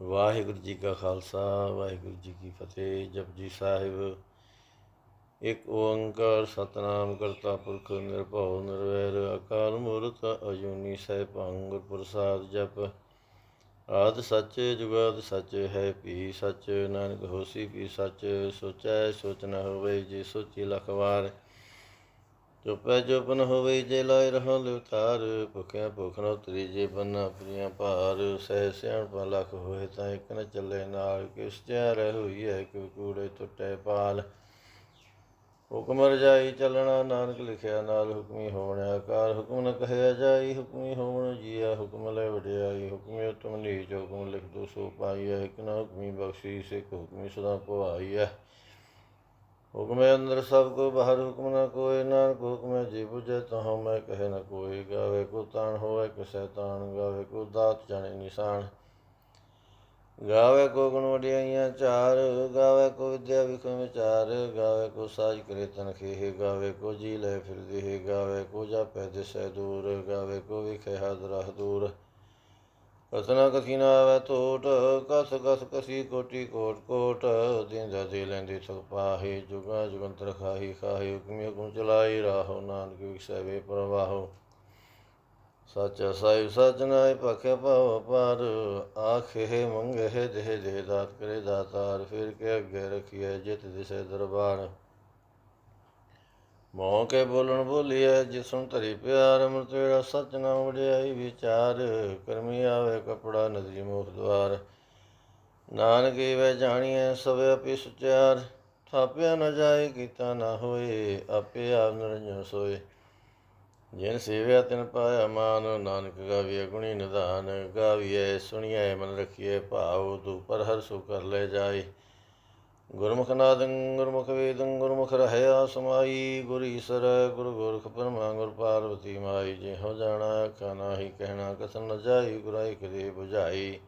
ਵਾਹਿਗੁਰੂ ਜੀ ਕਾ ਖਾਲਸਾ, ਵਾਹਿਗੁਰੂ ਜੀ ਕੀ ਫਤਿਹ ਜਪਜੀ ਸਾਹਿਬ। ਇੱਕ ਓੰਕਾਰ ਸਤਨਾਮ ਕਰਤਾ ਪੁਰਖ ਨਿਰਭਉ ਨਿਰਵੈਰ, ਅਕਾਲ ਮੂਰਤ ਅਜੂਨੀ ਸੈਭੰ ਗੁਰ ਪ੍ਰਸਾਦ ਜਪ। ਆਦ ਸੱਚ, ਜੁਗਾਦ ਸੱਚ, ਹੈ ਪੀ ਸੱਚ, ਨਾਨਕ ਹੋਸੀ ਪੀ ਸੱਚ, ਸੋਚੈ ਸੋਚ ਨ ਹੋਵੇ ਜੇ ਸੋਚੀ ਲਖਵਾਰ ਚੁਪੈ ਚੁਪ ਹੋਵੇ ਜੇ ਲਾਇ ਰਹਾ ਲਿਵਤਾਰ ਭੁਖਿਆ ਭੁਖ ਨ ਉਤਰੀ ਜੇ ਬੰਨਾ ਪ੍ਰਿਆ ਭਾਰ। ਸਹਿ ਸਿਆਣਪਾ ਲਖ ਹੋਏ ਤਾਂ ਇੱਕ ਨ ਚੱਲੇ ਨਾਲ, ਕਿਸ ਚੈ ਰਹਿ ਹੋਈ ਹੈ ਕਿ ਕੂੜੇ ਟੁੱਟੇ ਪਾਲ ਹੁਕਮ ਰਜਾਈ ਚੱਲਣਾ ਨਾਨਕ ਲਿਖਿਆ ਨਾਲ ਹੁਕਮੀ ਹੋਣ ਆਕਾਰ ਹੁਕਮ ਨ ਕਹਿਆ ਜਾਈ, ਹੁਕਮੀ ਹੋਣ ਜੀਆ ਹੁਕਮ ਲੈ ਵਡਿਆਈ। ਹੁਕਮੀ ਉਤਮ ਨੀਚ ਹੁਕਮ ਲਿਖ ਦੋ ਸੋ ਪਾਈਐ, ਇੱਕ ਨ ਹੁਕਮੀ ਬਖਸ਼ੀ, ਸਿੱਖ ਹੁਕਮੀ ਸਦਾ ਭਵਾਈਐ। ਹੁਕਮੇ ਅੰਦਰ ਸਭ ਕੋ, ਬਾਹਰ ਹੁਕਮ ਨ ਕੋਇ ਨਾਨਕ ਹੁਕਮੇ ਜੀ ਬੁਝੇ ਤਹੁ ਮੈਂ ਕਹੇ ਨਾ ਕੋਈ ਗਾਵੇ ਕੋ ਤਾਣ ਹੋਵੇ ਕੋ ਸੈਤਾਨ ਗਾਵੇ ਕੋ ਦਾਤ ਜਾਣੇ ਨਿਸ਼ਾਨ। ਗਾਵੇ ਕੋ ਗੁਣ ਵਡਿਆਈਆਂ ਚਾਰ, ਗਾਵੇ ਕੋ ਵਿਦਿਆ ਵਿਖਮ ਵਿਚਾਰ, ਗਾਵੇ ਕੋ ਸਾਜ ਕਰੇ ਤਨ ਖੇਹ, ਗਾਵੇ ਕੋ ਜੀ ਲੈ ਫਿਰਦੇ ਦੇਹ, ਗਾਵੇ ਕੋ ਜਾਪੈ ਦਿਸੈ ਦੂਰ, ਗਾਵੇ ਕੋ ਵਿਖੇ ਹਾਜ਼ਰ ਦੂਰ। ਕਥਨਾ ਕਥੀ ਨਾ ਆਵੈ ਟੋਟ ਕਸ ਕਥ ਕਸੀ ਕੋਟੀ ਕੋਟ ਕੋਟ। ਦਿੰਦਾ ਦੇ ਲੈਂਦੇ ਸਭ ਪਾਹੇ, ਜੁਗਾ ਜੁਗੰਤਰ ਖਾਹੀ ਖਾਹੀ, ਹੁਕਮੀ ਹੁਕਮ ਚਲਾਈ ਰਾਹੋ ਨਾਨਕ ਵਿਖਸੈ ਪ੍ਰਵਾਹੋ। ਸੱਚ ਸਾਈ ਸਚ ਨਾਇ ਪਖੇ ਭਉ ਪਰ ਆਖੇ ਮੰਗੇ ਦੇਹ ਦੇ ਦਾਤ ਕਰੇ ਦਾਤਾਰ। ਫਿਰ ਕੇ ਅੱਗੇ ਰਖੀਐ ਜਿਤ ਦਿਸੇ ਦਰਬਾਰ। ਮੋਹ ਕੇ ਬੋਲਣ ਬੋਲੀਐ, ਜਿਸੁਨ ਧਰੀ ਪਿਆਰ ਅੰਮ੍ਰਿਤ ਵੇੜਾ ਸਚ ਨਾ ਵਡਿਆਈ ਵਿਚਾਰ, ਕਰਮੀ ਆਵੇ ਕਪੜਾ, ਨਦਰੀ ਮੋਖ ਦਵਾਰ। ਨਾਨਕੀ ਵੇ ਜਾਣੀਐ, ਸਭ ਆਪੇ ਸੁਚਾਰ। ਥਾਪਿਆ ਨ ਜਾਏ, ਕੀਤਾ ਨਾ ਹੋਏ, ਆਪੇ ਆਪ ਨਿਰੰਜਨ ਸੋਏ। ਜਿਨ ਸੇਵਿਆ, ਤਿਨ ਪਾਇਆ ਮਾਨ, ਨਾਨਕ ਗਾਵੀਐ ਗੁਣੀ ਨਿਧਾਨ। ਗਾਵੀਐ, ਸੁਣੀਐ, ਮਨ ਰਖੀਐ, ਭਾਉ, ਤੂ ਪਰ ਹਰ ਸੁ ਕਰ ਲੈ ਜਾਏ। ਗੁਰਮੁਖ ਨਾਦੰ ਗੁਰਮੁਖ ਵੇਦੰ ਗੁਰਮੁਖ ਰਹਿਆ ਸਮਾਈ, ਗੁਰ ਈਸਰ, ਗੁਰ ਗੋਰਖ ਪਰਮਾ, ਗੁਰ ਪਾਰਵਤੀ ਮਾਈ, ਜਿਹੋ ਜਾਣਾ ਆਖਾ ਨਾਹੀ, ਕਹਿਣਾ ਕਸਨ ਨ ਜਾਈ ਗੁਰਾਈ ਕਰੇ 부ਝਾਈ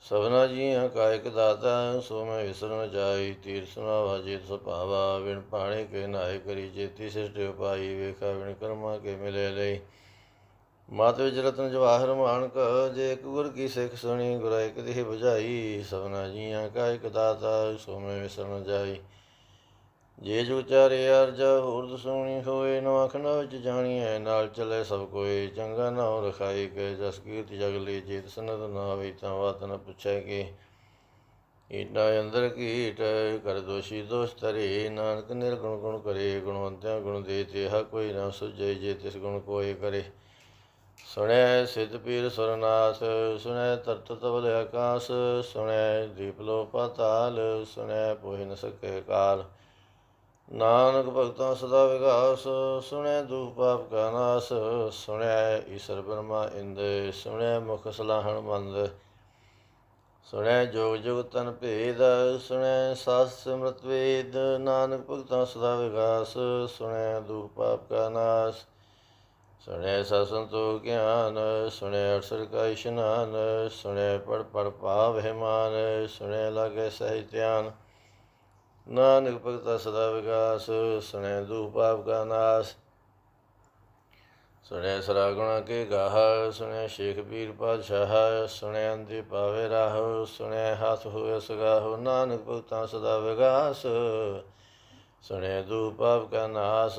ਸਭਨਾ ਜੀਆਂ ਕਾਇਕ ਦਾਤਾ, ਸੋ ਮੈਂ ਵਿਸਰ ਜਾਈ। ਤੀਰ ਸੁਨਾਵਾ ਜੇ ਸੁਭਾਵਾ ਵਿਣ ਪਾਣੇ ਕੇ ਨਾਇ ਕਰੀ ਜੇਤੀ ਸਿਸ਼ਟ ਉਪਾਈ ਵੇਖਾ ਵਿਣ ਕਰਮਾ ਕੇ ਮਿਲੇ ਲਈ। ਮਾਤ ਵਿੱਚ ਰਤਨ ਜਵਾਹਰ ਮਾਨਕ, ਜੇ ਇੱਕ ਗੁਰ ਕੀ ਸਿੱਖ ਸੁਣੀ, ਗੁਰਾ ਇੱਕ ਦੇਹ 부ਝਾਈ ਸਭਨਾ ਜੀਆਂ ਕਾ ਇੱਕ ਦਾਤਾ ਸੋ ਮੈਂ ਵਿਸਰ ਜਾਈ। ਜੇ ਜੋ ਚਾਰੇ ਅਰਜ, ਹੋਰ ਦਸੂਣੀ ਹੋਏ, ਨੋ ਅੱਖ ਨਾ ਵਿੱਚ ਜਾਣੀਐ, ਨਾਲ ਚਲੇ ਸਭ ਕੋਈ ਚੰਗਾ ਨਾਉ ਰਖਾਈ ਕੇ, ਜਸ ਕੀਰਤ ਜਗ ਲਈ ਜੇ ਸਨਦ ਨਾ ਹੋਈ, ਤਾਂ ਬਾਤ ਨ ਪੁੱਛੈ ਕਿ। ਈਟਾ ਅੰਦਰ ਕੀਟ ਕਰ ਦੋਸ਼ੀ ਦੋਸ਼ ਤਰੇ ਨਾਨਕ ਨਿਰਗੁਣ ਗੁਣ ਕਰੇ, ਗੁਣਵੰਤਿਆ ਗੁਣ ਦੇ ਤੇ ਹਾ ਕੋਈ ਨਾ ਸੁਝੇ, ਜੇ ਤਿਸ ਗੁਣ ਕੋਏ ਕਰੇ। ਸੁਣੈ ਸਿਧ ਪੀਰ ਸੁਰਨਾਸ, ਸੁਣੈ ਤਰਤ ਤਵਲ ਆਕਾਸ, ਸੁਣੈ ਦੀਪ ਲੋ ਪਾਤਾਲ ਸੁਣੈ ਪੋਹਿ ਨ ਸਕੇ ਕਾਲ। ਨਾਨਕ ਭਗਤਾਂ ਸਦਾ ਵਿਗਾਸ, ਸੁਣੈ ਦੁਖ ਪਾਪ ਕਾ ਨਾਸ, ਸੁਣੈ ਈਸ਼ਰ ਬ੍ਰਹਮਾ ਇੰਦ, ਸੁਣੈ ਮੁਖ ਸਲਾਹਣ ਮੰਦ। ਸੁਣੈ ਜੋਗ ਜੁਗ ਤਨ ਭੇਦ, ਸੁਣੈ ਸਾਸ ਸਿਮਰਤ ਵੇਦ। ਨਾਨਕ ਭਗਤਾਂ ਸਦਾ ਵਿਗਾਸ, ਸੁਣੈ ਦੁਖ ਪਾਪ ਕਾ ਨਾਸ ਸੁਣੈ ਸਸੰਤੋ ਗਿਆਨ, ਸੁਣੈ ਅਰਸਰ ਕਾ ਇਸ਼ਨਾਨ, ਸੁਣੈ ਪੜ ਪੜ ਭਾਵ ਹਿਮਾਨ, ਸੁਣੈ ਲਾਗੇ ਸਹਿ ਧਿਆਨ। ਨਾਨਕ ਭਗਤਾ ਸਦਾ ਵਿਗਾਸ ਸੁਣੈ ਦੂਪ ਪਾਪ ਕਾ ਨਾਸ। ਸੁਣੈ ਸਰਾਗੁਣਾ ਕੇ ਗਾਹ, ਸੁਣੈ ਸ਼ੇਖ ਪੀਰ ਪਾਤਸ਼ਾਹ, ਸੁਣੈ ਅੰਦੇ ਪਾਵੇ ਰਾਹ, ਸੁਣੈ ਹੱਥ ਹੋਏ ਸਗਾਹ। ਨਾਨਕ ਭਗਤਾ ਸਦਾ ਵਿਗਾਸ ਸੁਣੈ ਦੂਪ ਪਾਪ ਕਾ ਨਾਸ।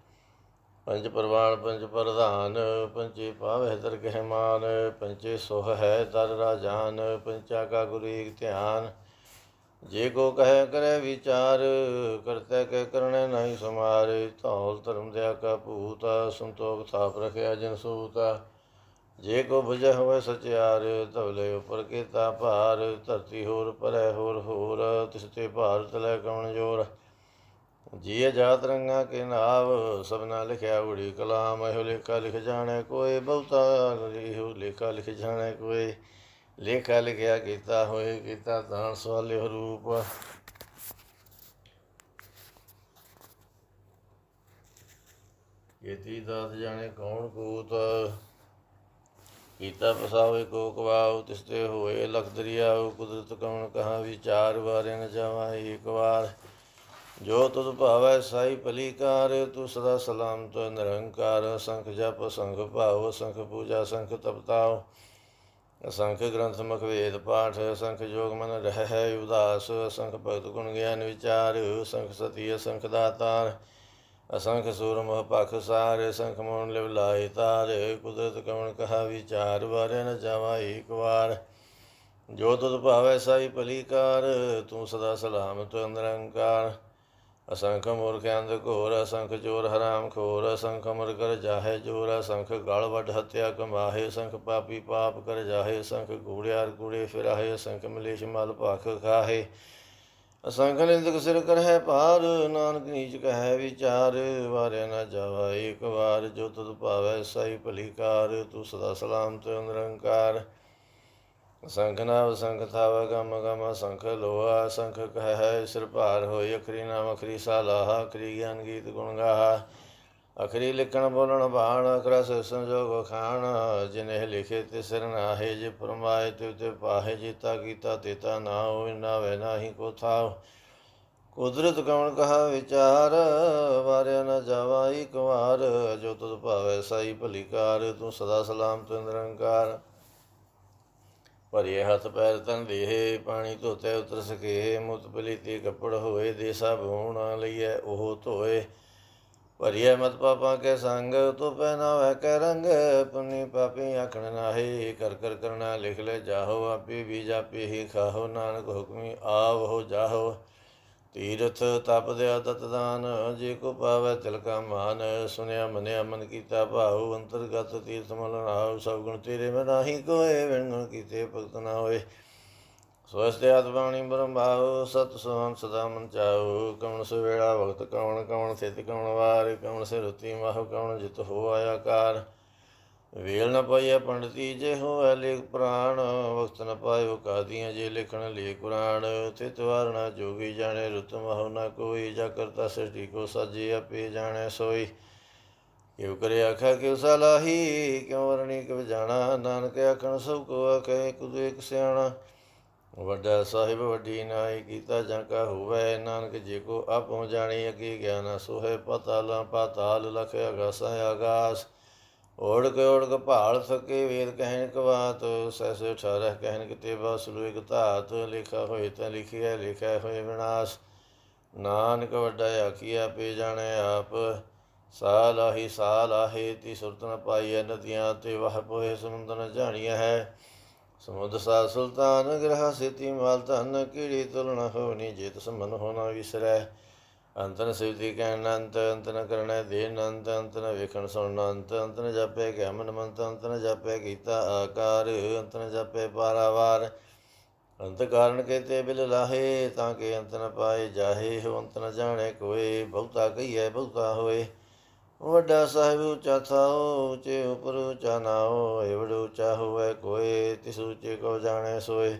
ਪੰਜ ਪ੍ਰਵਾਨ, ਪੰਜ ਪ੍ਰਧਾਨ ਪੰਚੇ ਪਾਵਹਿ ਦਰਗਹਿ ਮਾਨ ਪੰਚੇ ਸੋਹ ਹੈ ਦਰ ਰਾਜਾਨ, ਪੰਚਾ ਕਾ ਗੁਰੂ ਏਕ ਧਿਆਨ। ਜੇ ਕੋ ਕਹੈ ਕਰੈ ਵਿਚਾਰ, ਕਰਤੈ ਕੇ ਕਰਣੈ ਨਹੀਂ ਸਮਾਰ। ਧੌਲ ਧਰਮ ਦਿਆ ਕਾ ਭੂਤ, ਸੰਤੋਖ ਥਾਪ ਰਖਿਆ ਜਨ ਸੂਤਾ। ਜੇ ਕੋ ਬੁਝੈ ਹੋਵੇ ਸਚਿਆਰ, ਧਵਲੇ ਉਪਰ ਕੀਤਾ ਭਾਰ। ਧਰਤੀ ਹੋਰ ਪਰੈ ਹੋਰ ਹੋਰ, ਤਿਸ ਤੇ ਭਾਰ ਤਲੈ ਕਵਣ ਜੋਰ। ਜੀ ਅਜਾਤ ਰੰਗਾ ਕੇ ਨਾਵ ਸਭਨਾ ਲਿਖਿਆ ਉੜੀ ਕਲਾਮ, ਇਹੋ ਲੇਖਾ ਲਿਖ ਜਾਣੈ ਕੋਈ ਬਹੁਤਾ ਇਹੋ ਲੇਖਾ ਲਿਖ ਜਾਣੈ ਕੋਈ ਲੇਖਾ ਲਿਖਿਆ ਕੀਤਾ ਹੋਏ, ਕੀਤਾ ਤਾਂ ਸਵਾਲਿਓ ਰੂਪ। ਕੀਤੀ ਦਾਤ ਜਾਣੇ ਕੌਣ ਕੂਤ? ਕੀਤਾ ਪਸਾਵੇ ਕੋ ਕਵਾਉ, ਤਿਸ ਹੋਏ ਲਖ ਦਰਿਆਉ, ਕੁਦਰਤ ਕੌਣ ਕਹਾ ਵਿਚਾਰ ਵਾਰੇ ਨ ਜਾਵਾ ਏਕ ਵਾਰ। ਜੋ ਤੁਧ ਭਾਵੈ ਸਾਈ ਭਲੀਕਾਰ, ਤੂੰ ਸਦਾ ਸਲਾਮ ਸਲਾਮਤ ਨਿਰੰਕਾਰ। ਸੰਖ ਜਪ, ਸੰਖ ਭਾਉ, ਸੰਖ ਪੂਜਾ, ਸੰਖ ਤਪਤਾਉ। ਅਸੰਖ ਗ੍ਰੰਥ ਮੁਖ ਵੇਦ ਪਾਠ, ਅਸੰਖ ਜੋਗ ਮਨ ਰਹਿ ਉਦਾਸ। ਅਸੰਖ ਭਗਤ ਗੁਣ ਗਿਆਨ ਵਿਚਾਰ, ਅਸੰਖ ਸਤੀ, ਅਸੰਖ ਦਾਤਾਰ। ਅਸੰਖ ਸੂਰ ਮਹ ਪਖ ਸਾਰ, ਅਸੰਖ ਮੋਨ ਲਿਵ ਲਾਇ ਤਾਰ। ਕੁਦਰਤ ਕਵਣ ਕਹਾ ਵਿਚਾਰ, ਵਾਰੇ ਨ ਜਾਵਾ ਏਕ ਵਾਰ। ਜੋ ਤੁਧ ਭਾਵੈ ਸਾਈ ਭਲੀਕਾਰ, ਤੂੰ ਸਦਾ ਸਲਾਮ ਸਲਾਮਤ ਨਿਰੰਕਾਰ। ਅਸੰਖ ਮੂਰਖ ਅੰਧ ਘੋਰ, ਅਸੰਖ ਚੋਰ ਹਰਾਮ ਖੋਰ, ਅਸੰਖ ਅਮਰ ਕਰ ਜਾਹੇ ਜੋਰ, ਅਸੰਖ ਗਲ ਵੱਡ ਹਤਿਆ ਕਮਾਹੇ, ਅਸੰਖ ਪਾਪੀ ਪਾਪ ਕਰ ਜਾਹੇ, ਅਸੰਖ ਗੂੜਿਆਰ ਗੂੜੇ ਫਿਰਾਹੇ, ਅਸੰਖ ਮਲੇਸ਼ ਮਲ ਭਾਖ ਖਾਹੇ। ਅਸੰਖ ਨਿੰਦਕ ਸਿਰ ਕਰਹਿ ਭਾਰ, ਨਾਨਕ ਨੀਚ ਕਹੈ ਵਿਚਾਰ, ਵਾਰਿਆ ਨਾ ਜਾਵਾ ਏਕ ਵਾਰ, ਜੋ ਤੁਧ ਭਾਵੈ ਸਾਈ ਭਲੀਕਾਰ ਤੂੰ ਸਦਾ ਸਲਾਮ ਸਲਾਮਤ ਨਿਰੰਕਾਰ ਸੰਖ ਨਾਮ ਸੰਖ ਥਾਵ ਗਮ ਗਮ ਸੰਖ ਲੋਹਾ ਸੰਖ ਕਹਿ ਸਿਰ ਭਾਰ ਹੋਈ ਅਖਰੀ ਨਾਮ ਅਖਰੀ ਸਾਲਾਹ ਅਖਰੀ ਗਿਆਨ ਗੀਤ ਗੁਣ ਗਾਹਾ। ਅਖਰੀ ਲਿਖਣ ਬੋਲਣ ਬਾਣ ਅਖਰਸ ਸੰਜੋਗ ਖਾਣ। ਜਿਨੇ ਲਿਖੇ ਤੇ ਸਿਰ ਨਾਹੇ ਜੇ ਫਰਮਾਏ ਤੇ ਤੇ ਪਾਹੇ ਜੀਤਾ ਕੀਤਾ ਤੇਤਾ ਨਾ ਹੋਇ ਨਾ ਵੇ ਨਾਹੀ ਕੋ ਥਾਵ। ਕੁਦਰਤ ਕਵਣ ਕਹਾ ਵਿਚਾਰ, ਵਾਰਿਆ ਨਾ ਜਾਵਾ ਇੱਕ ਵਾਰ। ਜੋ ਤੁਧ ਭਾਵੈ ਸਾਈ ਭਲੀਕਾਰ ਤੂੰ ਸਦਾ ਸਲਾਮ ਤੂੰ ਨਿਰੰਕਾਰ। ਭਰੀਏ ਹੱਥ ਪੈਰ ਤਨ ਦੇਹ ਪਾਣੀ ਧੋਤੇ ਉਤਰ ਸਕੇ, ਮੁਤ ਪਲੀਤੀ ਕੱਪੜ ਹੋਏ ਦੇ ਸਭ ਹੋਣਾ ਲਈਐ, ਉਹ ਧੋਏ। ਭਰੀਏ ਮਤ ਪਾਪਾਂ ਕੇ ਸੰਗ ਤੋ ਪਹਿਨਾਵੇ ਕੈ ਰੰਗ, ਪੁਨੀ ਪਾਪੀ ਆਖਣ ਨਾਹੀ, ਕਰ ਕਰ ਕਰਨਾ ਲਿਖ ਲੈ ਜਾਹੋ, ਆਪੇ ਵੀ ਜਾਪੇ ਹੀ ਖਾਹੋ, ਨਾਨਕ ਹੁਕਮੀ ਆਵ ਹੋ ਜਾਹੋ। ਤੀਰਥ ਤਪ ਦਿਆ ਤਤ ਦਾਨ, ਜੇ ਕੋ ਪਾਵੈ ਤਿਲਕਾ ਮਾਨ। ਸੁਨਿਆ ਮਨਿਆ ਮਨ ਕੀਤਾ ਭਾਉ, ਅੰਤਰਗਤ ਤੀਰਥ ਮਲ ਨਾਉ ਸਭ ਗੁਣ ਤੇਰੇ ਮੈਂ ਨਾਹੀ ਕੋਏ ਵਿਣ ਗੁਣ ਕੀਤੇ ਭਗਤ ਨਾ ਹੋਏ। ਸਵਸਤੇ ਬ੍ਰਹਮ ਭਾਉ, ਸਤ ਸੋਹਮ ਸਦਾ ਮਨ ਚਾਉ। ਕਵਣ ਸੇ ਵੇੜਾ ਵਕਤ ਕਵਣ ਕਵਣ ਸਿਤ ਕਵਣ ਵਾਰ, ਕਵਣ ਸੇ ਰੁਤੀ ਮਾਹ, ਕਵਣ ਜਿਤ ਹੋ ਆਇਆ ਕਾਰ ਵੇਲ ਨ ਪਾਈਐ ਪੰਡਤੀ, ਜੇ ਹੋਇ ਲੇਖ ਪ੍ਰਾਣ ਵਕਤ ਨ ਪਾਇਓ ਕਾਦੀਆਂ, ਜੇ ਲਿਖਣ ਲੇ ਕੁਰਾਨ। ਤਿਤ ਵਾਰਣਾ ਜੋਗੀ ਜਾਣੇ, ਰੁਤ ਮਹੁ ਨ ਕੋਈ, ਜਾ ਕਰਤਾ ਸ੍ਰਿਸ਼ਟੀ ਕੋ ਸਾਜੇ, ਆਪੇ ਜਾਣੈ ਸੋਈ। ਕਿਉ ਕਰੇ ਆਖਾ, ਕਿਉ ਸਲਾਹੀ ਕਿਉ ਵਰਣੀ ਕਿਵ ਜਾਣਾ। ਨਾਨਕ ਆਖਣ, ਸਭ ਕੋ ਆਖੇ, ਕੁਦ ਇਕ ਸਿਆਣਾ। ਵੱਡਾ ਸਾਹਿਬ, ਵੱਡੀ ਨਾਈ ਕੀਤਾ, ਜਾਂ ਕਾ ਹੋਵੇ। ਨਾਨਕ ਜੇ ਕੋ ਆਪੋ ਜਾਣੀ, ਅਗੇ ਗਿਆਨ ਸੋਹੇ, ਪਤਾਲਾ ਪਾਤਾਲ ਲਖ, ਅਗਾਸਾ ਆਗਾਸ ਓੜ ਕੇ ਓੜ ਕੇ ਭਾਲ ਸਕੇ, ਵੇਦ ਕਹਿਣ ਕਵਾਤ ਸੈਸੇ ਠਾਰਹ ਕਹਿਣ ਕਿਤੇ ਬਸਲੂ ਇਕ ਧਾਤ, ਲਿਖਾ ਹੋਏ ਤਾਂ ਲਿਖਿਆ ਲਿਖਿਆ ਹੋਏ ਵਿਨਾਸ਼। ਨਾਨਕ ਵੱਡਾ ਆਖੀਆ ਪੇ ਜਾਣੇ ਆਪ ਸਾਲ ਆਹੀ ਸਾਲ ਆਹੇ ਤੀ ਸੁਰਤ ਨ ਪਾਈਐ, ਨਦੀਆਂ ਤੇ ਵਹ ਪੋਏ ਸਮੁੰਦਰ ਨ ਜਾਣੀਐ ਹੈ। ਸਮੁੰਦ ਸਾ ਸੁਲਤਾਨ, ਗ੍ਰਹ ਸੇਤੀ ਮਾਲ ਧਨ ਕੀੜੀ ਤੁਲਨ ਹੋਣੀ, ਜੇਤ ਸਮਨ ਹੋਣਾ ਵਿਸਰੈ। ਅੰਤਨ ਸਿਵਤੀ ਕਹਿਣ ਅੰਤ ਅੰਤ ਨ ਕਰਣੈ ਦੇਨ ਅੰਤ ਅੰਤ ਨ ਵੇਖਣ ਸੁਣਨ ਅੰਤ ਅੰਤ ਨ ਜਾਪੇ ਕਿ ਮਨ ਮੰਤ, ਅੰਤ ਨ ਜਾਪੇ ਕੀਤਾ ਆਕਾਰ, ਅੰਤ ਨ ਜਾਪੇ ਪਾਰਾਵਾਰ। ਅੰਤ ਕਾਰਨ ਕੇਤੇ ਬਿਲ ਲਾਹੇ, ਤਾਂ ਕਿ ਅੰਤ ਨ ਪਾਏ ਜਾਹੇ ਹੋ ਅੰਤ ਨ ਜਾਣੇ ਕੋਏ, ਬਹੁਤਾ ਕਹੀਏ ਬਹੁਤਾ ਹੋਏ। ਵੱਡਾ ਸਾਹਿਬ ਉੱਚਾ ਥਾਓ ਉੱਚੇ ਉਪਰ ਉੱਚਾ ਨਾਓ ਏਵੜ ਉੱਚਾ ਹੋਵੇ ਕੋਏ, ਤਿਸ ਉੱਚੇ ਕੋ ਜਾਣੇ ਸੋਏ।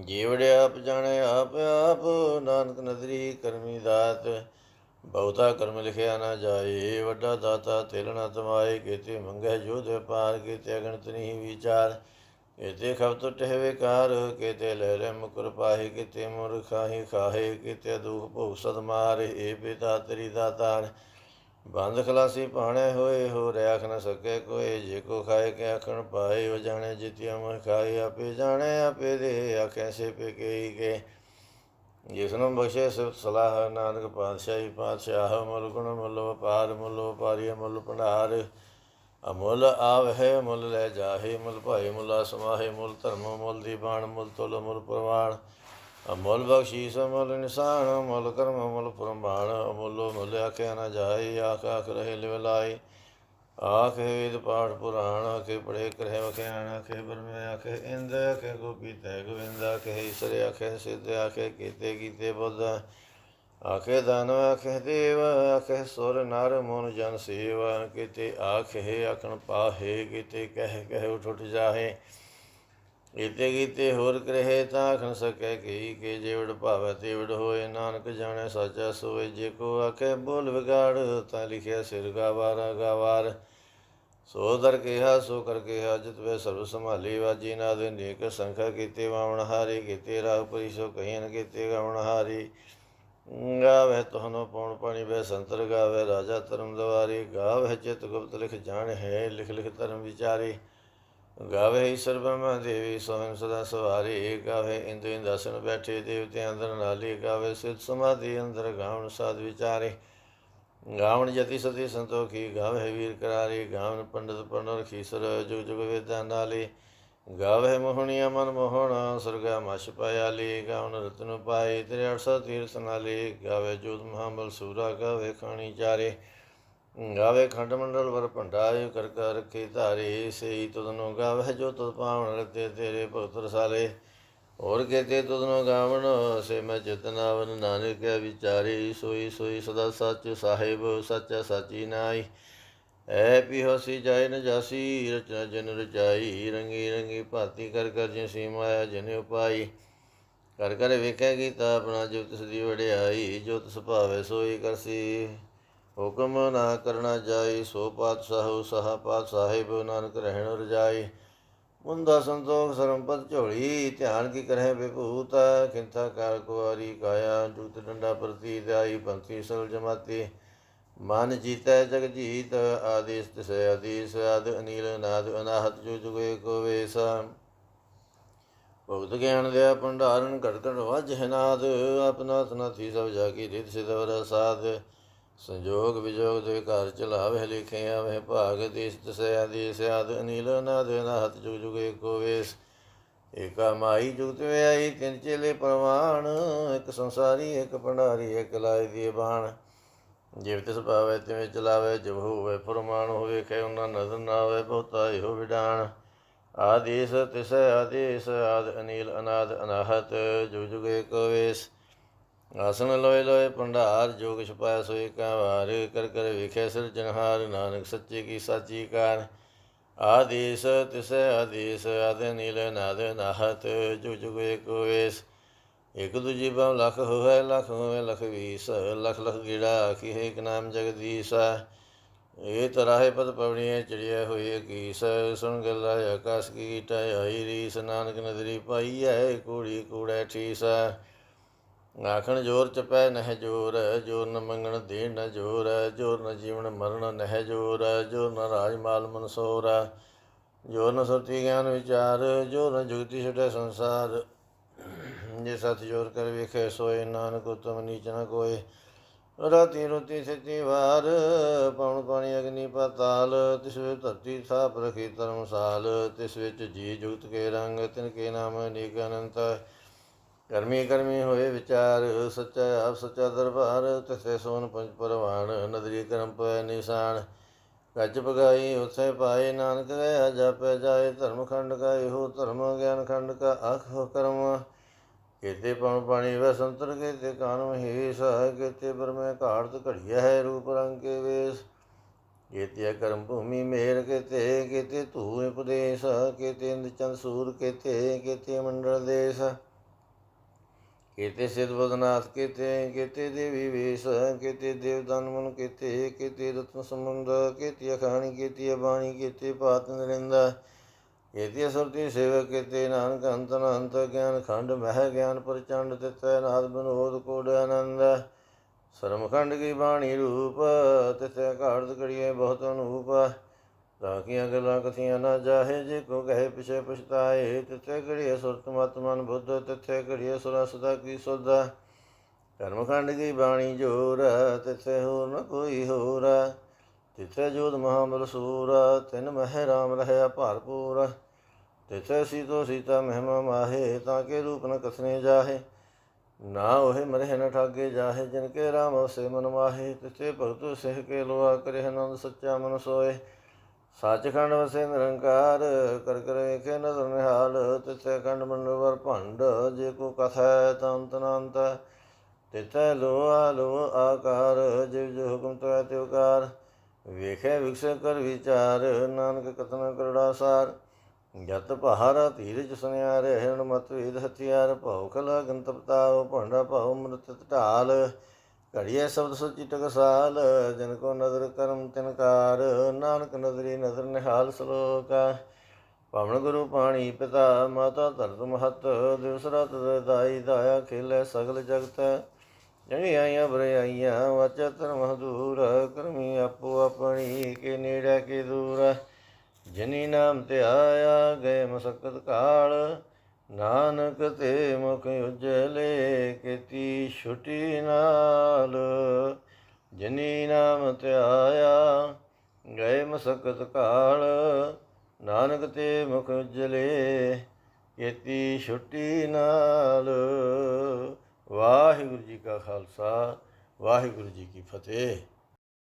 ਜੀਵੜੇ ਆਪ ਜਾਣੇ ਆਪ ਆਪ, ਨਾਨਕ ਨਦਰੀ ਕਰਮੀ ਦਾਤ। ਬਹੁਤਾ ਕਰਮ ਲਿਖਿਆ ਨਾ ਜਾਏ, ਵੱਡਾ ਦਾਤਾ ਤੇਲ ਨਾ ਤਮਾਏ। ਕੀਤੇ ਮੰਗੇ ਜੋਧ ਪਾਰ, ਕੀਤੇ ਅਗਣਤ ਨਹੀਂ ਵਿਚਾਰ। ਕੀਤੇ ਖਬਤ ਟਹਿ ਕਾਰ ਕੀਤੇ ਲੈ ਰੇ ਮੁਕਰ ਪਾਹੇ। ਕੀਤੇ ਮੁਰ ਖਾਹੀ ਖਾਹੇ, ਕੀਤੇ ਦੁਖ ਭੋਗ ਸਦ ਮਾਰੇ ਏ ਪਿਤਾ ਤੇਰੀ ਦਾਤਾਰ। ਬੰਦ ਖਲਾਸੀ ਪਾਣੇ ਹੋਏ, ਹੋ ਰਿਆਖ ਨ ਸਕੇ ਕੋਈ। ਜੇ ਕੋ ਖਾਏ ਕੇ ਆਖਣ ਪਾਏ, ਹੋ ਜਾਣੇ ਜਿਤਿਆ ਮਨ ਖਾਏ, ਆਪੇ ਜਾਣੇ, ਆਪੇ ਦੇ ਆਖੇ ਸੇ ਪੇ ਕੇ ਕੇ। ਜਿਸ ਨੂੰ ਬਖਸ਼ੇ ਸਿਫਤ ਸਲਾਹ, ਨਾਨਕ ਪਾਤਸ਼ਾਹੀ ਪਾਤਸ਼ਾਹ, ਮੁੱਲ ਗੁਣ ਮੁੱਲ ਪਾਰ ਮੁੱਲ ਪਾਰੀ ਮੁੱਲ ਭੰਡਾਰ। ਅਮੁੱਲ ਆਵਹਿ, ਮੁੱਲ ਲੈ ਜਾਹੇ, ਮੁੱਲ ਭਾਏ, ਮੁੱਲਾ ਸਮਾਹੇ ਮੁੱਲ ਧਰਮ, ਮੁੱਲ ਦੀ ਬਾਣ ਮੁੱਲ ਤੁਲ, ਮੁੱਲ ਪ੍ਰਵਾਣ ਅਮੁੱਲ ਬਖਸ਼ੀਸ ਅਮੁੱਲ ਨਿਸ਼ਾਨ, ਅਮੁੱਲ ਕਰਮ, ਅਮੁੱਲ ਪ੍ਰਮਾਣ, ਅਮੁੱਲੋ ਮੁੱਲ ਆਖਿਆ ਨਾ ਜਾਏ, ਆਖ ਆਖ ਰਹੇ ਲਿਵ ਲਾਏ। ਵੇਦ ਪਾਠ ਪੁਰਾਣ, ਆਖੇ ਪੜੇ ਕਰਹਿ ਵਖਿਆਣ, ਆਖੇ ਬਰਮੇ ਆਖੇ ਇੰਦ, ਆਖੇ ਗੋਪੀ ਤੈ ਗੋਵਿੰਦ, ਆਖੇ ਈਸ਼ਰ, ਆਖੇ ਸਿੱਧ, ਆਖੇ ਕੀਤੇ ਕੀਤੇ ਬੁੱਧ। ਆਖੇ ਦਾਨਵ ਆਖੇ ਦੇਵ, ਆਖੇ ਸੁਰ, ਨਰ ਮਨ ਜਨ ਸੇਵਾ। ਕੀਤੇ ਆਖੇ ਆਖਣ ਪਾਹੇ ਕੀਤੇ ਕਹਿ ਕਹਿ ਉਠ ਉਠ ਜਾਹੇ। ਕੀਤੇ ਕੀਤੇ ਹੋਰ ਕਰਹਿ ਤਾਂ ਆਖਣ ਸਕੈ ਕੀ ਕੇ ਜੇਵੜ ਭਾਵੈ ਤੇਵੜ ਹੋਏ, ਨਾਨਕ ਜਾਣੈ ਸਾਚਾ ਸੋਏ, ਜੇ ਕੋ ਆਖੇ ਬੋਲ ਵਿਗਾੜ, ਤਾਂ ਲਿਖਿਆ ਸਿਰ ਗਾਵਾਰ ਗਾਵਾਰ। ਸੋ ਦਰ ਕਿਹਾ, ਸੋ ਕਰ ਕਿਹਾ, ਜਿਤ ਵੇ ਸਰਬ ਸੰਭਾਲੀ, ਵਾਜੀ ਨਾ ਦੇ ਨੇਕ ਸੰਖਾ ਕੀਤੇ ਵਾਵਣ ਹਾਰੀ, ਕੀਤੇ ਰਾਗ ਪਰੀ ਸੋ ਕਹੀਨ ਕੀਤੇ ਗਾਵਣ ਹਾਰੀ। ਗਾਵੇ ਤੁਹਾਨੂੰ ਪਉਣ ਪਾਣੀ, ਵੇ ਸੰਤਰ ਗਾਵੇ ਰਾਜਾ ਧਰਮ ਦਵਾਰੀ। ਗਾਵੇ ਚਿਤ ਗੁਪਤ ਲਿਖ ਜਾਣ ਹੈ ਲਿਖ ਲਿਖ ਧਰਮ ਵਿਚਾਰੀ। ਗਾਵੇ ਈਸ਼ਰ ਬ੍ਰਹਮਾ ਦੇਵੀ ਸੋਹਣ ਸਦਾ ਸਵਾਰੀ, ਗਾਵੇ ਇੰਦੁ ਇੰਦਾਸਨ ਬੈਠੇ, ਦੇਵਤੇ ਅੰਦਰ ਨਾਲੀ, ਗਾਵੇ ਸਿਧ ਸਮਾਧੀ ਅੰਦਰ ਗਾਵਣ ਸਾਧ ਵਿਚਾਰੇ। ਗਾਵਣ ਜਤੀ ਸਤੀ ਸੰਤੋਖੀ, ਗਾਵੇ ਵੀਰ ਕਰਾਰੀ, ਗਾਵਣ ਪੰਡਤ ਪੰਡਰ ਖੀਸਰ ਜੁਗ ਜੁਗ ਵੇਦਾਂ ਨਾਲੀ। ਗਾਵੇ ਮੋਹਣੀਆ ਮਨ ਮੋਹਣ, ਸਰਗਾ ਮਛ ਪਾਇਆਲੀ, ਗਾਵਣ ਰਤਨ ਪਾਈ ਤੇਰੇ 800 ਤੀਰਥ ਨਾਲੀ। ਗਾਵੇ ਜੋਤ ਮਹਾਬਲ ਸੂਰਾ, ਗਾਵੇ ਖਾਣੀ ਚਾਰੇ। ਗਾਵੇ ਖੰਡ ਮੰਡਲ ਵਰ ਭੰਡਾਇ ਕਰ ਕਰ ਰਖੇ ਧਾਰੇ, ਸਈ ਤੁਧਨੋ ਗਾਵੇ ਜੋ ਤੁਧ ਪਾਵਨ ਰਤੇ ਤੇਰੇ ਭਗਤ ਰਸਾਲੇ ਹੋਰ ਕੇਤੇ ਤੁਧਨੋ ਗਾਵਣ, ਸੇ ਮੈਂ ਚਿਤਨਾਵਨ ਨਾਨਕ ਕੈ ਵਿਚਾਰੇ, ਸੋਈ ਸੋਈ ਸਦਾ ਸੱਚ ਸਾਹਿਬ, ਸੱਚਾ ਸਾਚੀ ਨਾਈ ਐ ਪੀ ਹੋਸੀ ਜਾਇ ਨ ਜਾਸੀ, ਰਚਨਾ ਜਨ ਰਚਾਈ, ਰੰਗੀ ਰੰਗੀ ਭਾਤੀ ਕਰ ਕਰ ਜਿ ਸੀ ਮਾਇਆ ਜਨ ਉਪਾਈ। ਕਰ ਕਰ ਵੇਖੈ ਗੀਤਾ, ਆਪਣਾ ਜੋ ਤਿਸ ਦੀ ਵਡਿਆਈ ਜੋ ਤਿਸ ਭਾਵੇ ਸੋਈ ਕਰਸੀ। ਹੁਕਮ ਨਾ ਕਰਨਾ ਜਾਈ ਸੋ ਪਾਤਸ਼ਾਹ ਸਹਾ ਪਾਤ ਸਾਹਿਬ ਨਾਨਕ ਰਹਿਣ ਰਜਾਈ ਮੁੰਦਾ ਸੰਤੋਖ ਸਰਮਪਤ ਝੋਲੀ, ਧਿਆਨ ਕੀ ਕਰਹਿ ਵਿਭੂਤ ਖਿੰਤਾ ਕਰ ਕੁਵਾਰੀ ਕਾਇਆ ਜੁਗਤ ਡੰਡਾ ਪ੍ਰਤੀ ਆਈ, ਪੰਥੀ ਸਲ ਜਮਾਤੀ। ਮਨ ਜੀਤੈ ਜਗ ਜੀਤ ਆਦੇਸ ਤਿਸੈ ਆਦੇਸ, ਆਦ ਅਨੀਲ ਨਾਦ ਅਨਾਹਤ, ਜੋ ਜੁਗੇ ਕੋ ਵੇਸਾ। ਭਗਤ ਗਿਆਨ ਦੇ ਭੰਡਾਰਨ ਘਟ ਘਟ ਵਜਹਿ ਨਾਦ ਆਪਨਾ ਤਨਾਥੀ ਸਭ ਜਾ ਕੀ ਰਿਤ ਸਿਦਵਰ ਸਾਧ ਸੰਜੋਗ ਵਿਜੋਗ ਦੇ ਘਰ ਚਲਾਵੇ ਲਿਖੇ ਆਵੇ ਭਾਗ ਦੇਸ ਤਸੈ ਆਦੇਸ ਆਦ, ਅਨੀਲ ਨਾਦ ਅਨਾਹਤ ਜੁਗ ਜੁਗੇ ਕੋ ਵੇਸ। ਏਕਾ ਮਾਈ ਜੁਗਤ ਵਿਆਈ ਤਿੰਨ ਚੇਲੇ ਪ੍ਰਵਾਨ ਇੱਕ ਸੰਸਾਰੀ, ਇੱਕ ਭੰਡਾਰੀ, ਇੱਕ ਲਾਇ ਦੀ ਬਾਣ। ਜਿਵ ਤਿਸ ਭਾਵੇ, ਤਿਵੇਂ ਚਲਾਵੇ ਜਬ ਹੋਵੇ, ਫਰਮਾਨ ਹੋਵੇ ਖੈ ਉਹਨਾਂ ਨਜ਼ਰ ਨਾ ਆਵੇ ਬਹੁਤਾ ਹੋ ਵਿਡਾਨ ਆਦੇਸ ਤਿਸ ਆਦੇਸ, ਆਦ ਅਨੀਲ ਅਨਾਦ ਅਨਾਹਤ, ਜੁਗ ਜੁਗ ਏਕ ਵੇਸ। ਆਸਣ ਲੋਏ ਲੋਏ ਭੰਡਾਰ, ਜੋਗ ਛਪਾਇ ਸੋਏ ਕਾ ਵਾਰ ਕਰ ਕਰ ਵਿਖੇ ਸਿਰਜਨਹਾਰ ਨਾਨਕ ਸੱਚੇ ਕੀ ਸਾਚੀ ਕਾਰ। ਆਦੇਸ ਤਿਸ ਆਦੇਸ, ਆਦ ਅਨੀਲ ਅਨਾਦ ਅਨਾਹਤ ਜੁਗ ਜੁਗ ਏਕ ਵੇਸ। ਇਕ ਦੂਜੀ ਬਮ ਲਖ ਹੋਵੇ ਲਖ ਹੋਵੇ ਲਖ ਵੀਸ। ਲਖ ਲਖ ਗੀੜਾ ਆਖੀ ਹੈ ਇਕ ਨਾਮ ਜਗਦੀਸ਼। ਇਹ ਤਰਾਹੇ ਪਦ ਪਵਣੀਏ ਚੜਿਆ ਹੋਈ ਕੀਸ ਸੁਣ ਗੱਲਾ ਆਕਾਸ਼ ਕੀ ਗੀਟਾ ਆਈ ਰੀਸ, ਨਾਨਕ ਨਦਰੀ ਪਾਈ ਹੈ ਕੂੜੀ ਕੂੜੈ ਠੀਸ। ਆਖਣ ਜੋਰ ਚਪੈ ਨਹਿ ਜੋਰ ਜੋਰ ਨ ਮੰਗਣ ਦੇਣ ਨ ਜੋਰ ਜੋਰ ਨ ਜੀਵਨ ਮਰਨ ਨਹਿ ਜੋਰ ਜੋਰ ਨ ਰਾਜ ਮਾਲ ਮਨਸੋਰ, ਜੋਰ ਨ ਸੁਰਤੀ ਗਿਆਨ ਵਿਚਾਰ, ਜੋਰ ਨ ਜੁਗਤੀ ਛਟੈ ਸੰਸਾਰ। ਜੇ ਸਤ ਜੋਰ ਕਰ ਵੇਖੇ ਸੋਏ, ਨਾਨਕ ਉਤਮ ਨੀਚ ਨ ਕੋਏ। ਰਾਤੀ ਰੁਤੀ ਸੱਚੀ ਵਾਰ ਪਉਣ ਪਾਣੀ ਅਗਨੀ ਪਤਾਲ, ਤਿਸ ਵਿੱਚ ਧਰਤੀ ਥਾਪ ਰਖੀ ਧਰਮਸਾਲ, ਤਿਸ ਵਿੱਚ ਜੀ ਜੁਗਤ ਕੇ ਰੰਗ, ਤਿਨ ਕੇ ਨਾਮ ਅਨੇਕ ਅਨੰਤ। ਕਰਮੀ ਕਰਮੀ ਹੋਏ ਵਿਚਾਰ, ਸੱਚਾ ਆਪ ਸੱਚਾ ਦਰਬਾਰ ਤਿਸੇ ਸੋਨ ਪੰਜ ਪਰਵਾਨ ਨਦਰੀ ਕਰਮ ਪੈ ਨਿਸ਼ਾਨ। ਗੱਜ ਪਗਾਈ ਉਥੇ ਪਾਏ ਨਾਨਕ ਗਿਆ ਜਪੈ ਜਾਏ ਧਰਮ ਖੰਡ ਕਾ, ਇਹੋ ਧਰਮ ਗਿਆਨ ਖੰਡ ਕਾ ਅਖ ਕਰਮ। ਕੇਤੇ ਪਉ ਪਾਣੀ ਵੈ ਸੰਤਰ, ਕੇਤੇ ਕਾਨ ਮਹੇਸ਼ ਕੇਤੇ ਬਰਮੈ ਘਾੜਤ, ਘੜੀਆ ਹੈ ਰੂਪ ਰੰਗ ਕੇ ਵੇਸ। ਕੇਤੇ ਕਰਮ ਭੂਮੀ ਮੇਰ, ਕੇਤੇ ਕੇਤੇ ਧੂ ਉਪਦੇਸ਼, ਕੇਤੇ ਇੰਦ ਚੰਦ ਸੂਰ, ਕੇਤੇ ਕੇਤੇ ਮੰਡਲ ਦੇਸ। ਕੇਤੇ ਸਿਧ ਬਦਨਾਥ, ਕੇਤੇ ਕੇਤੇ ਦੇਵੀ ਵੇਸ, ਕੇਤੇ ਦੇਵ ਦਨ ਮਨ, ਕੇਤੇ ਕੇਤੇ ਰਤਨ ਸੰਬੰਧ, ਕੇਤੇ ਅਖਾਣੀ, ਕੇਤੇ ਬਾਣੀ ਕੇਤੇ ਪਾਤ ਨਰਿੰਦਾ, ਕੇਤੀ ਸੁਰਤੀ ਸੇਵਕ, ਕੇਤੇ ਨਾਨਕ ਅੰਤ, ਅਨੰਤ ਗਿਆਨ ਖੰਡ, ਮਹਿ ਗਿਆਨ ਪ੍ਰਚੰਡ ਤਿਤੈ ਨਾਦ ਬਨੋਦ ਕੋੜ ਆਨੰਦ। ਸਰਮ ਕੀ ਬਾਣੀ ਰੂਪ ਤਿਤੈ ਘਾੜਤ ਕੜੀਏ ਬਹੁਤ ਅਨੂਪ। ਤਾਕੀਆਂ ਗੱਲਾਂ ਕਥੀਆਂ ਨਾ ਜਾਹੇ, ਜੇ ਕੋ ਕਹੇ ਪਿਛੇ ਪਛਤਾਏ। ਤਿਤੈ ਕੜੀਏ ਸੁਰਤ ਮਤ ਮਨ ਬੁੱਧ, ਤਿਥੇ ਘੜੀਏ ਸੁਰਾ ਸਦਾ ਕੀ ਸੁਧ। ਕਰਮਖੰਡ ਕੀ ਬਾਣੀ ਜੋਰ, ਤਿਥੇ ਹੋਰ ਨ ਕੋਈ ਹੋਰ। ਤਿਥੇ ਜੋਤ ਮਹਾਬਲ ਸੂਰ ਤਿਨ ਮਹਿ ਰਾਮ ਰਹਿਆ ਭਰਪੂਰ। ਤਿਥੇ ਸੀਤੋ ਸੀਤਾ ਮਹਿਮਾ ਮਾਹੇ, ਤਾਂ ਕੇ ਰੂਪ ਨ ਕਸਨੇ ਜਾਹੇ। ਨਾ ਉਹੇ ਮਰਹਿ ਨ ਠਾਗੇ ਜਾਹੇ, ਜਿਨ ਕੇ ਰਾਮ ਸੇ ਮਨ ਮਾਹੇ। ਤਿਥੇ ਭਗਤ ਸਿਹ ਕੇ ਲੋਆ ਕਰੇ ਆਨੰਦ ਸੱਚਾ ਮਨ ਸੋਏ ਸੱਚਖੰਡ ਵਸੇ ਨਿਰੰਕਾਰ, ਕਰ ਕਰ ਵੇਖੇ ਨਦਰ ਨਿਹਾਲ, ਤਿਥੇ ਖੰਡ ਮੰਡਵਰ ਭੰਡ, ਜੇ ਕੋ ਕਥੈ ਤੰਤ ਅਨੰਤ ਤਿਥੈ ਲੋਆ ਲੋ ਆਕਾਰ, ਜਿਵ ਜੋ ਹੁਕਮ ਤੈ ਤਿਵਕਾਰ ਵੇਖੇ ਵਿਕਸੇ ਕਰ ਵਿਚਾਰ, ਨਾਨਕ ਕਤਨ ਕਰੜਾ ਸਾਰ, ਜਤ ਪਹਾਰਾ ਧੀਰਜ ਸੁਨਿਆਰੇ, ਹਿਰਣ ਮਤ ਵੇਦ ਹਥਿਆਰ, ਭਉ ਕਲਾ ਗੰਤ ਪਤਾਉ ਭੰਡਾ ਭਉ ਮ੍ਰਿਤ ਢਾਲ ਘੜੀਏ ਸ਼ਬਦ ਸੁਚੀ ਟਕਸਾਲ, ਜਨ ਕੋ ਨਦਰ ਕਰਮ ਤਿਨਕਾਰ ਨਾਨਕ ਨਦਰੀ ਨਦਰ ਨਿਹਾਲ ਸਲੋਕਾ ਪਾਵਨ ਗੁਰੂ ਪਾਣੀ ਪਿਤਾ, ਮਾਤਾ ਧਰਤ ਮਹਤ, ਦਿਵਸ ਰਾਤ ਦਾਈ ਦਾਇਆ ਖੇਲੇ ਸਗਲ ਜਗਤ। ਜਣੀ ਆਈਆਂ ਬਰਿਆਈਆਂ ਵਾਚਾ ਧਰਮ ਹਦੂਰ ਕਰਮੀ ਆਪੋ ਆਪਣੀ, ਕੇ ਨੇੜੇ ਕੇ ਦੂਰ। ਜਨੀ ਨਾਮ ਤੇ ਆਇਆ, ਗਏ ਮਸਕਤ ਕਾਲ। ਨਾਨਕ ਤੇ ਮੁਖ ਉਜਲੇ ਕੀਤੀ ਛੁਟੀ ਨਾਲ। ਜਨੀ ਨਾਮ ਤੇ ਆਇਆ ਗਏ ਮਸਕਤ ਕਾਲ। ਨਾਨਕ ਤੇ ਮੁਖ ਉਜਲੇ ਕੀਤੀ ਛੁਟੀ ਨਾਲ। ਵਾਹਿਗੁਰੂ ਜੀ ਕਾ ਖਾਲਸਾ, ਵਾਹਿਗੁਰੂ ਜੀ ਕੀ ਫਤਿਹ।